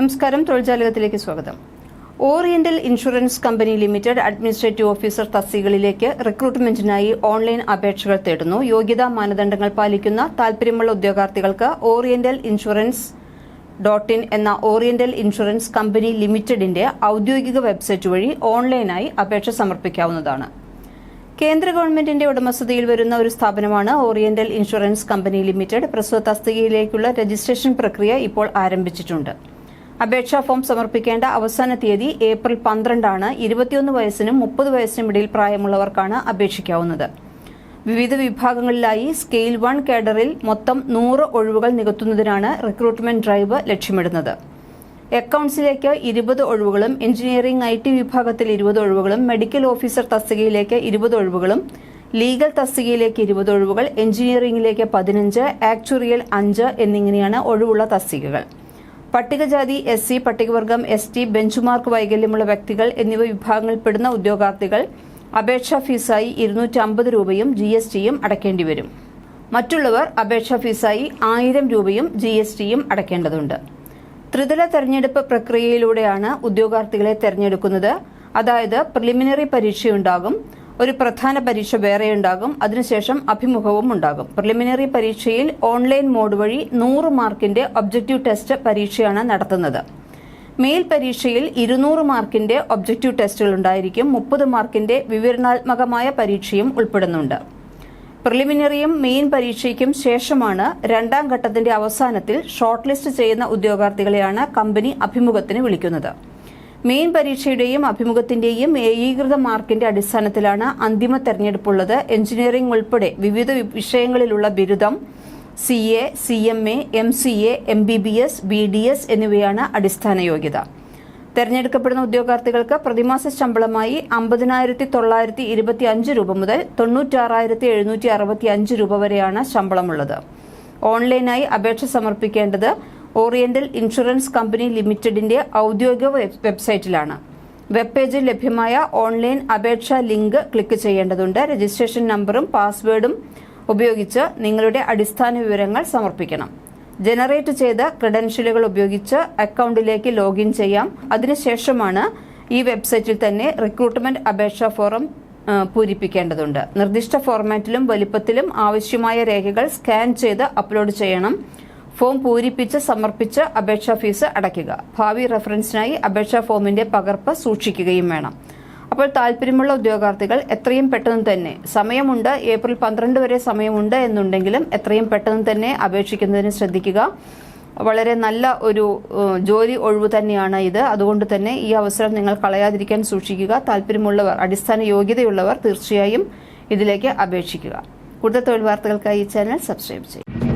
നമസ്കാരം. തൊഴിൽജാലകത്തിലേക്ക് സ്വാഗതം. Oriental insurance company limited administrative officer തസ്തികകളിലേക്ക് റിക്രൂട്ട്മെന്റിനായി ഓൺലൈൻ അപേക്ഷകൾ തേടുന്നു. യോഗ്യതാ മാനദണ്ഡങ്ങൾ പാലിക്കുന്ന താൽപര്യമുള്ള ഉദ്യോഗാർത്ഥികൾക്ക് ഓറിയന്റൽ ഇൻഷുറൻസ് ഡോട്ട് ഇൻ എന്ന ഓറിയന്റൽ ഇൻഷുറൻസ് കമ്പനി ലിമിറ്റഡിന്റെ ഔദ്യോഗിക വെബ്സൈറ്റ് വഴി ഓൺലൈനായി അപേക്ഷ സമർപ്പിക്കാവുന്നതാണ്. കേന്ദ്ര ഗവൺമെന്റിന്റെ ഉടമസ്ഥതയിൽ വരുന്ന ഒരു സ്ഥാപനമാണ് ഓറിയന്റൽ ഇൻഷുറൻസ് കമ്പനി ലിമിറ്റഡ്. പ്രസവ തസ്തികയിലേക്കുള്ള രജിസ്ട്രേഷൻ പ്രക്രിയ ഇപ്പോൾ ആരംഭിച്ചിട്ടുണ്ട്. അപേക്ഷാ ഫോം സമർപ്പിക്കേണ്ട അവസാന തീയതി ഏപ്രിൽ പന്ത്രണ്ടാണ്. ഇരുപത്തിയൊന്ന് വയസ്സിനും മുപ്പത് വയസ്സിനും ഇടയിൽ പ്രായമുള്ളവർക്കാണ് അപേക്ഷിക്കാവുന്നത്. വിവിധ വിഭാഗങ്ങളിലായി സ്കെയിൽ വൺ കേഡറിൽ മൊത്തം നൂറ് ഒഴിവുകൾ നികത്തുന്നതിനാണ് റിക്രൂട്ട്മെന്റ് ഡ്രൈവ് ലക്ഷ്യമിടുന്നത്. അക്കൌണ്ട്സിലേക്ക് ഇരുപത് ഒഴിവുകളും എഞ്ചിനീയറിംഗ് ഐ ടി വിഭാഗത്തിൽ ഇരുപത് ഒഴിവുകളും മെഡിക്കൽ ഓഫീസർ തസ്തികയിലേക്ക് ഇരുപത് ഒഴിവുകളും ലീഗൽ തസ്തികയിലേക്ക് ഇരുപത് ഒഴിവുകൾ എഞ്ചിനീയറിംഗിലേക്ക് പതിനഞ്ച് ആക്ച്വറിയൽ അഞ്ച് എന്നിങ്ങനെയാണ് ഒഴിവുള്ള തസ്തികകൾ. പട്ടികജാതി എസ് സി പട്ടികവർഗം എസ് ടി ബെഞ്ച്മാർക്ക് വൈകല്യമുള്ള വ്യക്തികൾ എന്നിവ വിഭാഗങ്ങളിൽപ്പെടുന്ന ഉദ്യോഗാർത്ഥികൾ അപേക്ഷാ ഫീസായി ഇരുന്നൂറ്റി അമ്പത് രൂപയും ജി എസ് ടിയും അടയ്ക്കേണ്ടി വരും മറ്റുള്ളവർ അപേക്ഷാ ഫീസായി ആയിരം രൂപയും ജി എസ് ടിയും അടയ്ക്കേണ്ടതുണ്ട്. ത്രിതല തെരഞ്ഞെടുപ്പ് പ്രക്രിയയിലൂടെയാണ് ഉദ്യോഗാർത്ഥികളെ തെരഞ്ഞെടുക്കുന്നത്. അതായത് പ്രിലിമിനറി പരീക്ഷയുണ്ടാകും. ഒരു പ്രധാന പരീക്ഷ വേറെയുണ്ടാകും അതിനുശേഷം അഭിമുഖവും ഉണ്ടാകും. പ്രിലിമിനറി പരീക്ഷയിൽ ഓൺലൈൻ മോഡ് വഴി നൂറ് മാർക്കിന്റെ ഒബ്ജക്റ്റീവ് ടെസ്റ്റ് പരീക്ഷയാണ് നടത്തുന്നത്. മെയിൽ പരീക്ഷയിൽ ഇരുന്നൂറ് മാർക്കിന്റെ ഒബ്ജക്റ്റീവ് ടെസ്റ്റുകൾ ഉണ്ടായിരിക്കും. മുപ്പത് മാർക്കിന്റെ വിവരണാത്മകമായ പരീക്ഷയും ഉൾപ്പെടുന്നുണ്ട്. പ്രിലിമിനറിയും മെയിൻ പരീക്ഷയ്ക്കും ശേഷമാണ് രണ്ടാം ഘട്ടത്തിന്റെ അവസാനത്തിൽ ഷോർട്ട് ലിസ്റ്റ് ചെയ്യുന്ന ഉദ്യോഗാർത്ഥികളെയാണ് കമ്പനി അഭിമുഖത്തിന് വിളിക്കുന്നത്. മെയിൻ പരീക്ഷയുടെയും അഭിമുഖത്തിന്റെയും ഏകീകൃത മാർക്കിന്റെ അടിസ്ഥാനത്തിലാണ് അന്തിമ തെരഞ്ഞെടുപ്പുള്ളത്. എഞ്ചിനീയറിംഗ് ഉൾപ്പെടെ വിവിധ വിഷയങ്ങളിലുള്ള ബിരുദം C A C M A M C A M B B S B D S എന്നിവയാണ് അടിസ്ഥാന യോഗ്യത. തെരഞ്ഞെടുക്കപ്പെടുന്ന ഉദ്യോഗാർത്ഥികൾക്ക് പ്രതിമാസ ശമ്പളമായി അമ്പതിനായിരത്തി തൊള്ളായിരത്തി ഇരുപത്തി അഞ്ച് രൂപ മുതൽ തൊണ്ണൂറ്റാറായിരത്തി എഴുന്നൂറ്റി അറുപത്തി അഞ്ച് രൂപ വരെയാണ് ശമ്പളമുള്ളത്. ഓൺലൈനായി അപേക്ഷ സമർപ്പിക്കേണ്ടത് ഓറിയന്റൽ ഇൻഷുറൻസ് കമ്പനി ലിമിറ്റഡിന്റെ ഔദ്യോഗിക വെബ്സൈറ്റിലാണ്. വെബ് പേജിൽ ലഭ്യമായ ഓൺലൈൻ അപേക്ഷാ ലിങ്ക് ക്ലിക്ക് ചെയ്യേണ്ടതുണ്ട്. രജിസ്ട്രേഷൻ നമ്പറും പാസ്വേഡും ഉപയോഗിച്ച് നിങ്ങളുടെ അടിസ്ഥാന വിവരങ്ങൾ സമർപ്പിക്കണം. ജനറേറ്റ് ചെയ്ത ക്രെഡൻഷ്യലുകൾ ഉപയോഗിച്ച് അക്കൗണ്ടിലേക്ക് ലോഗിൻ ചെയ്യാം. അതിനുശേഷമാണ് ഈ വെബ്സൈറ്റിൽ തന്നെ റിക്രൂട്ട്മെന്റ് അപേക്ഷാ ഫോറം പൂരിപ്പിക്കേണ്ടതുണ്ട്. നിർദ്ദിഷ്ട ഫോർമാറ്റിലും വലിപ്പത്തിലും ആവശ്യമായ രേഖകൾ സ്കാൻ ചെയ്ത് അപ്ലോഡ് ചെയ്യണം. ഫോം പൂരിപ്പിച്ച് സമർപ്പിച്ച് അപേക്ഷാ ഫീസ് അടയ്ക്കുക. ഭാവി റെഫറൻസിനായി അപേക്ഷാ ഫോമിന്റെ പകർപ്പ് സൂക്ഷിക്കുകയും വേണം. അപ്പോൾ താല്പര്യമുള്ള ഉദ്യോഗാർത്ഥികൾ എത്രയും പെട്ടെന്ന് തന്നെ സമയമുണ്ട് ഏപ്രിൽ പന്ത്രണ്ട് വരെ സമയമുണ്ട് എന്നുണ്ടെങ്കിലും എത്രയും പെട്ടെന്ന് തന്നെ അപേക്ഷിക്കുന്നതിന് ശ്രദ്ധിക്കുക. വളരെ നല്ല ഒരു ജോലി ഒഴിവ് തന്നെയാണ് ഇത്. അതുകൊണ്ട് തന്നെ ഈ അവസരം നിങ്ങൾ കളയാതിരിക്കാൻ സൂക്ഷിക്കുക. താല്പര്യമുള്ളവർ അടിസ്ഥാന യോഗ്യതയുള്ളവർ തീർച്ചയായും ഇതിലേക്ക് അപേക്ഷിക്കുക. കൂടുതൽ തൊഴിൽ വാർത്തകൾക്കായി ഈ ചാനൽ സബ്സ്ക്രൈബ് ചെയ്യും